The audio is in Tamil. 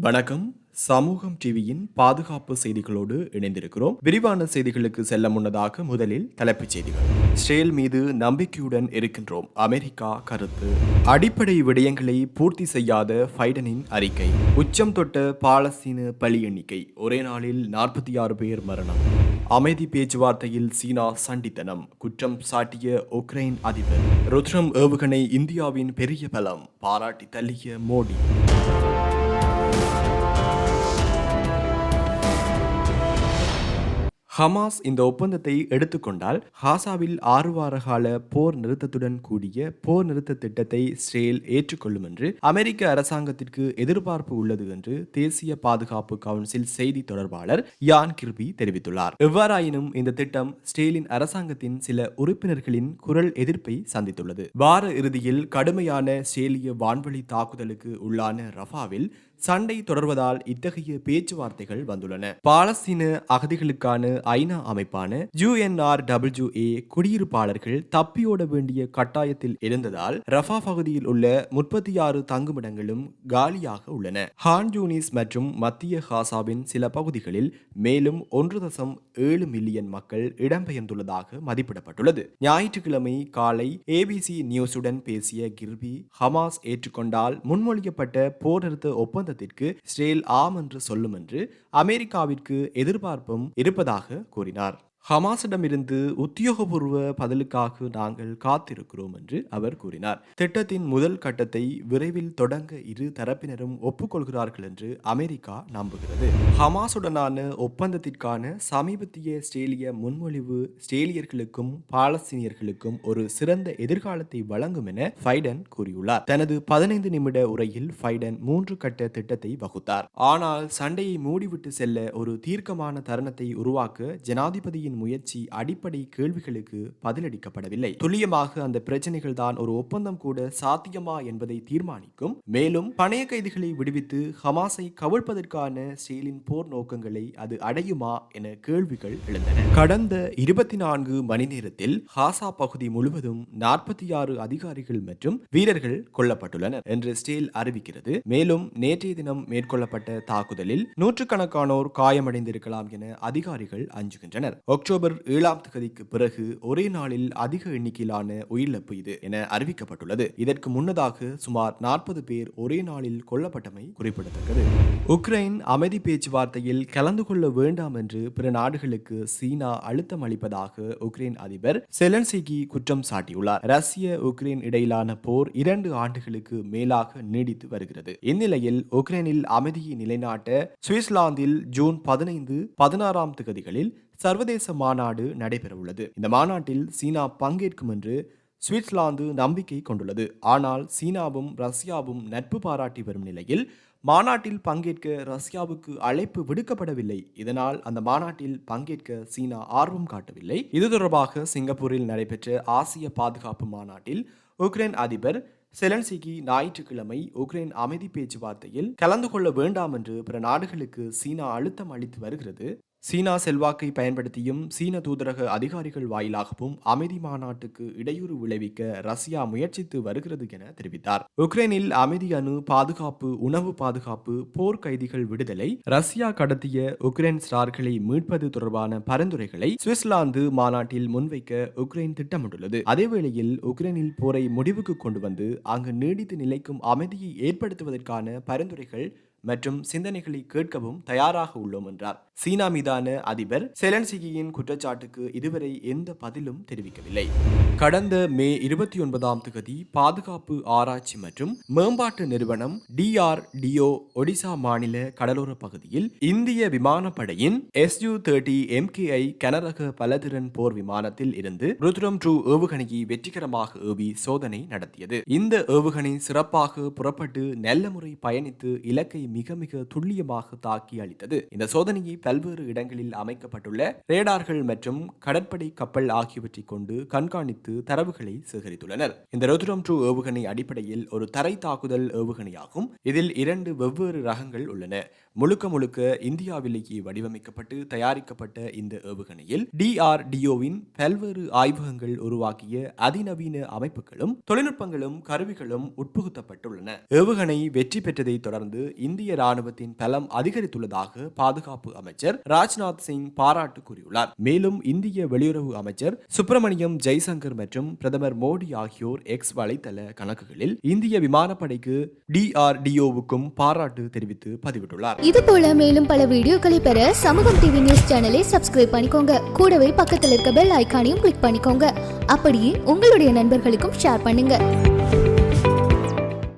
வணக்கம். சமூகம் டிவியின் பாதுகாப்பு செய்திகளோடு இணைந்திருக்கிறோம். விரிவான செய்திகளுக்கு செல்ல முன்னதாக முதலில் தலைப்புச் செய்திகள். இஸ்ரேல் மீது நம்பிக்கையுடன் இருக்கின்றோம். அமெரிக்கா கருத்து. அடிப்படை விடயங்களை பூர்த்தி செய்யாத பைடனின் அறிக்கை. உச்சம் தொட்ட பாலஸ்தீன பலி எண்ணிக்கை. ஒரே நாளில் நாற்பத்தி ஆறு பேர் மரணம். அமைதி பேச்சுவார்த்தையில் சீனா சண்டித்தனம். குற்றம் சாட்டிய உக்ரைன் அதிபர். ருத்ரம் ஏவுகணை இந்தியாவின் பெரிய பலம். பாராட்டி தள்ளிய மோடி. ஹமாஸ் இந்த ஒப்பந்தத்தை எடுத்துக்கொண்டால் ஹாசாவில் ஆறு வார கால போர் நிறுத்தத்துடன் கூடிய போர் நிறுத்த திட்டத்தை இஸ்ரேல் ஏற்றுக்கொள்ளும் என்று அமெரிக்க அரசாங்கத்திற்கு எதிர்பார்ப்பு உள்ளது என்று தேசிய பாதுகாப்பு கவுன்சில் செய்தி தொடர்பாளர் யான் கிர்பி தெரிவித்துள்ளார். எவ்வாறாயினும் இந்த திட்டம் ஸ்டேலின் அரசாங்கத்தின் சில உறுப்பினர்களின் குரல் எதிர்ப்பை சந்தித்துள்ளது. வார இறுதியில் கடுமையான ஸ்டேலிய வான்வழி தாக்குதலுக்கு உள்ளான ரஃபாவில் சண்டை தொடர்வதால் இத்தகைய பேச்சுவார்த்தைகள் வந்துள்ளன. பாலஸ்தீன அகதிகளுக்கான ஐநா அமைப்பான யுஎன்ஆர் டபிள்யூஏ குடியிருப்பாளர்கள் தப்பியோட வேண்டிய கட்டாயத்தில் இருந்ததால் ரஃபா பகுதியில் உள்ள முப்பத்தி ஆறு தங்குமிடங்களும் காலியாக உள்ளன. ஹான் ஜூனிஸ் மற்றும் மத்திய ஹாசாவின் சில பகுதிகளில் மேலும் ஒன்று தசம் ஏழு மில்லியன் மக்கள் இடம்பெயர்ந்துள்ளதாக மதிப்பிடப்பட்டுள்ளது. ஞாயிற்றுக்கிழமை காலை ஏபிசி நியூஸுடன் பேசிய கிர்பி ஹமாஸ் ஏற்றுக்கொண்டால் முன்மொழியப்பட்ட போர் நிறுத்த ஒப்பந்தத்திற்கு இஸ்ரேல் ஆம் என்று சொல்லும் என்று அமெரிக்காவிற்கு எதிர்பார்ப்பும் இருப்பதாக கூறினார். ஹமாஸிடமிருந்து உத்தியோகபூர்வ பதிலுக்காக நாங்கள் காத்திருக்கிறோம் என்று அவர் கூறினார். திட்டத்தின் முதல் கட்டத்தை விரைவில் தொடங்க இரு தரப்பினரும் ஒப்புக்கொள்கிறார்கள் என்று அமெரிக்கா நம்புகிறது. ஹமாஸுடனான ஒப்பந்தத்திற்கான சமீபத்திய ஸ்டேலிய முன்மொழிவு ஸ்டேலியர்களுக்கும் பாலஸ்தீனியர்களுக்கும் ஒரு சிறந்த எதிர்காலத்தை வழங்கும் என ஃபைடன் கூறியுள்ளார். தனது பதினைந்து நிமிட உரையில் ஃபைடன் மூன்று கட்ட திட்டத்தை வகுத்தார். ஆனால் சண்டையை மூடிவிட்டு செல்ல ஒரு தீர்க்கமான தருணத்தை உருவாக்க ஜனாதிபதியின் முயற்சி அடிப்படை கேள்விகளுக்கு பதிலளிக்கப்படவில்லை. துல்லியமாக அந்த பிரச்சனைகள் தான் ஒரு ஒப்பந்தம் கூட சாத்தியமா என்பதை தீர்மானிக்கும். மேலும் பணைய கைதிகளை விடுவித்து ஹமாஸை கவிழ்ப்பதற்கான ஸ்டீலின் போர் நோக்கங்களை அது அடையுமா என கேள்விகள் எழுந்தன. கடந்த இருபத்தி நான்கு மணி நேரத்தில் ஹாசா பகுதி முழுவதும் நாற்பத்தி ஆறு அதிகாரிகள் மற்றும் வீரர்கள் கொல்லப்பட்டுள்ளனர் என்று ஸ்டீல் அறிவிக்கிறது. மேலும் நேற்றைய தினம் மேற்கொள்ளப்பட்ட தாக்குதலில் நூற்றுக்கணக்கானோர் காயமடைந்திருக்கலாம் என அதிகாரிகள் அஞ்சுகின்றனர். அக்டோபர் ஏழாம் தேதிக்கு பிறகு ஒரே நாளில் அதிக எண்ணிக்கையிலான உயிரிழப்பு இது என அறிவிக்கப்பட்டுள்ளது. இதற்கு முன்னதாக சுமார் நாற்பது பேர் ஒரே நாளில் கொல்லப்பட்டமை குறிப்பிடத்தக்கது. உக்ரைன் அமைதி பேச்சுவார்த்தையில் கலந்து கொள்ள வேண்டாம் என்று பிற நாடுகளுக்கு சீனா அழுத்தம் அளிப்பதாக உக்ரைன் அதிபர் செலன்சிகி குற்றம் சாட்டியுள்ளார். ரஷ்ய உக்ரைன் இடையிலான போர் இரண்டு ஆண்டுகளுக்கு மேலாக நீடித்து வருகிறது. இந்நிலையில் உக்ரைனில் அமைதியை நிலைநாட்ட சுவிட்சர்லாந்தில் ஜூன் பதினைந்து பதினாறாம் தேதிகளில் சர்வதேச மாநாடு நடைபெறவுள்ளது. இந்த மாநாட்டில் சீனா பங்கேற்கும் என்று சுவிட்சர்லாந்து நம்பிக்கை கொண்டுள்ளது. ஆனால் சீனாவும் ரஷ்யாவும் நட்பு பாராட்டி வரும் நிலையில் மாநாட்டில் பங்கேற்க ரஷ்யாவுக்கு அழைப்பு விடுக்கப்படவில்லை. இதனால் அந்த மாநாட்டில் பங்கேற்க சீனா ஆர்வம் காட்டவில்லை. இது தொடர்பாக சிங்கப்பூரில் நடைபெற்ற ஆசிய பாதுகாப்பு மாநாட்டில் உக்ரைன் அதிபர் செலன்சிகி ஞாயிற்றுக்கிழமை உக்ரைன் அமைதி பேச்சுவார்த்தையில் கலந்து கொள்ள வேண்டாம் என்று பிற நாடுகளுக்கு சீனா அழுத்தம் அளித்து வருகிறது. சீனா செல்வாக்கை பயன்படுத்தியும் சீன தூதரக அதிகாரிகள் வாயிலாகவும் அமைதி மாநாட்டுக்கு இடையூறு விளைவிக்க ரஷ்யா முயற்சித்து வருகிறது என தெரிவித்தார். உக்ரைனில் அமைதி அணு பாதுகாப்பு உணவு பாதுகாப்பு போர் கைதிகள் விடுதலை ரஷ்யா கடத்திய உக்ரைன் ஸ்டார்களை மீட்பது தொடர்பான பரிந்துரைகளை சுவிட்சர்லாந்து மாநாட்டில் முன்வைக்க உக்ரைன் திட்டமிட்டுள்ளது. அதேவேளையில் உக்ரைனில் போரை முடிவுக்கு கொண்டு வந்து அங்கு நீடித்து நிலைக்கும் அமைதியை ஏற்படுத்துவதற்கான பரிந்துரைகள் மற்றும் சிந்தனைகளை கேட்கவும் தயாராக உள்ளோம் என்றார். சீனா மீதான அதிபர் செலன்சிகியின் குற்றச்சாட்டுக்கு இதுவரை எந்த பதிலும் தெரிவிக்கவில்லை. கடந்த மே இருபத்தி ஒன்பதாம் தேதி பாதுகாப்பு ஆராய்ச்சி மற்றும் மேம்பாட்டு நிறுவனம் டிஆர்டிஓ ஒடிசா மாநில கடலோர பகுதியில் இந்திய விமானப்படையின் எஸ்யூ தேர்ட்டி எம்கேஐ கனரக பலதிறன் போர் விமானத்தில் இருந்து ருத்ரம் ட்ரூ ஏவுகணையை வெற்றிகரமாக ஏவி சோதனை நடத்தியது. இந்த ஏவுகணை சிறப்பாக புறப்பட்டு நல்ல முறை பயணித்து இலக்கை மிக மிக துல்லியமாக தாக்கி அளித்தது. இந்த சோதனையை பல்வேறு இடங்களில் அமைக்கப்பட்டுள்ள ரேடார்கள் மற்றும் கடற்படை கப்பல் ஆகியவற்றை கொண்டு கண்காணித்து தரவுகளை சேகரித்துள்ளனர். இந்த ருத்ரம் டூ ஏவுகணை அடிப்படையில் ஒரு தரை தாக்குதல் ஏவுகணையாகும். இதில் இரண்டு வெவ்வேறு ரகங்கள் உள்ளன. முழுக்க முழுக்க இந்தியாவிலேயே வடிவமைக்கப்பட்டு தயாரிக்கப்பட்ட இந்த ஏவுகணையில் டிஆர்டிஓவின் பல்வேறு ஆய்வகங்கள் உருவாக்கிய அதிநவீன அமைப்புகளும் தொழில்நுட்பங்களும் கருவிகளும் உட்புகுத்தப்பட்டுள்ளன. ஏவுகணை வெற்றி பெற்றதை தொடர்ந்து இந்த இந்திய ராணுவத்தின் பலம் அதிகரித்துள்ளதாக பாதுகாப்பு அமைச்சர் ராஜ்நாத் சிங் பாராட்டு கூறியுள்ளார். மேலும் இந்திய வெளியுறவு அமைச்சர் சுப்பிரமணியம் ஜெய்சங்கர் மற்றும் பிரதமர் மோடி ஆகியோர் எக்ஸ் வலைதள கணக்குகளில் இந்திய விமானப்படைக்கு டிஆர்டிஓவுக்கும் பாராட்டு தெரிவித்து பதிவிட்டுள்ளார். இது போல மேலும் பல வீடியோக்களை பெற சமூகம் டிவி நியூஸ் சேனலை சப்ஸ்கிரைப் பண்ணிக்கோங்க. கூடவே பக்கத்தில் இருக்க பெல் ஐகானையும் கிளிக் பண்ணிக்கோங்க. அப்படியே உங்களுடைய நண்பர்களுக்கும் ஷேர் பண்ணுங்க.